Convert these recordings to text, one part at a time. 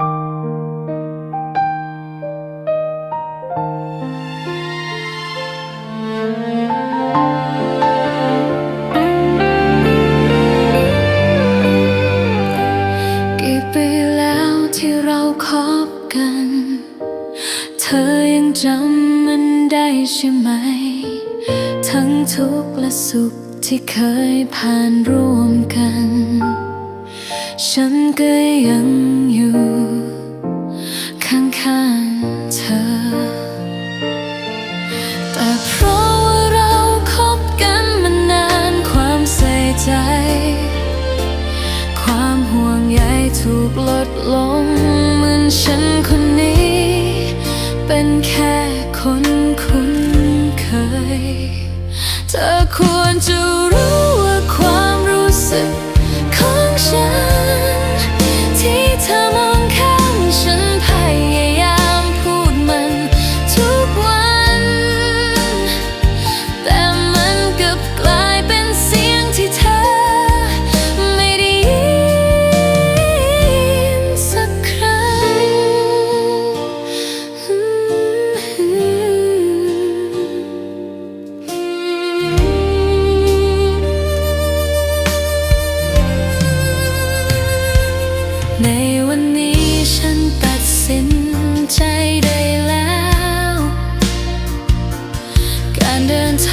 กี่ปีแล้วที่เราคบกัน เธอยังจำมันได้ใช่ไหม ทั้งทุกข์และสุขที่เคยผ่านร่วมกัน ฉันก็ยัง ดลงเหมือนฉันคนนี้ เป็นแค่คนคุ้นเคย เธอควรจะรู้ว่าความรู้สึก London's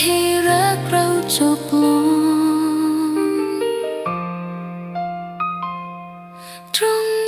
ให้รักเราจบลงตรง